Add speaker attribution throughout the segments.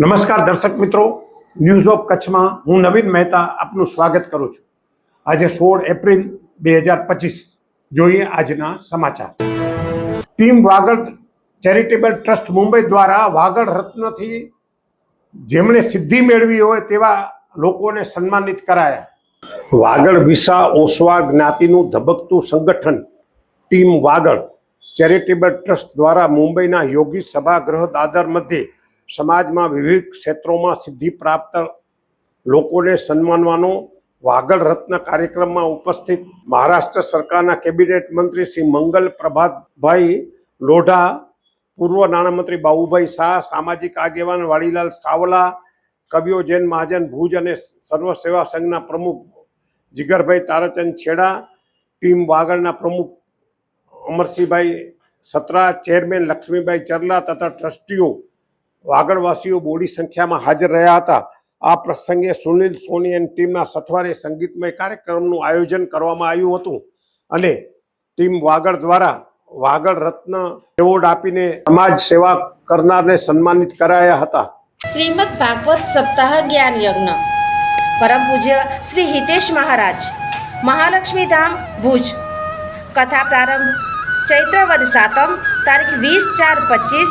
Speaker 1: નમસ્કાર દર્શક મિત્રો. ન્યૂઝ ઓફ કચ્છમાં હું નવીન મહેતા આપનું સ્વાગત કરું છું. આજે સોળ એપ્રિલ બે હજાર પચીસ. જોઈએ આજના સમાચાર. Team Vagad charitable trust Mumbai દ્વારા વાગડ રત્નથી જેમણે સિદ્ધિ મેળવી હોય તેવા લોકોને સન્માનિત કરાયા. વાગડ વિસા ઓસવા જ્ઞાતિનું ધબકતું સંગઠન ટીમ વાગડ ચેરિટેબલ ટ્રસ્ટ દ્વારા મુંબઈના યોગી સભાગૃહ દાદર મધ્યે સમાજમાં વિવિધ ક્ષેત્રોમાં સિદ્ધિ પ્રાપ્ત લોકોને સન્માનવાનો વાગડ રત્ન કાર્યક્રમમાં ઉપસ્થિત મહારાષ્ટ્ર સરકારના કેબિનેટ મંત્રી શ્રી મંગલ પ્રભાતભાઈ લોઢા, પૂર્વ નાણામંત્રી બાબુભાઈ શાહ, સામાજિક આગેવાન વાડીલાલ સાવલા, કવિઓ જૈન મહાજન ભુજ અને સર્વ સેવા સંઘના પ્રમુખ જીગરભાઈ તારાચંદ છેડા, ટીમ વાગડના પ્રમુખ અમરસિંહભાઈ સત્રા, ચેરમેન લક્ષ્મીભાઈ ચરલા તથા ટ્રસ્ટીઓ વાગડવાસીઓ બોડી સંખ્યામાં હાજર રહ્યા હતા. આ પ્રસંગે સુનિલ સોની અને ટીમના સથવારે સંગીતમય કાર્યક્રમનું આયોજન કરવામાં આવ્યું હતું અને ટીમ વાગડ દ્વારા વાગડ રત્ન એવોર્ડ આપીને સમાજ સેવા કરનારને સન્માનિત કરાયા હતા.
Speaker 2: શ્રીમદ ભાગવત સપ્તાહ જ્ઞાન યજ્ઞ. પરમ પૂજ્ય શ્રી હિતેશ મહારાજ. મહાલક્ષ્મી ધામ ભુજ. કથા પ્રારંભ ચૈત્રવદ સાતમ, તારીખ વીસ ચાર પચીસ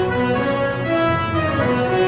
Speaker 1: Thank you.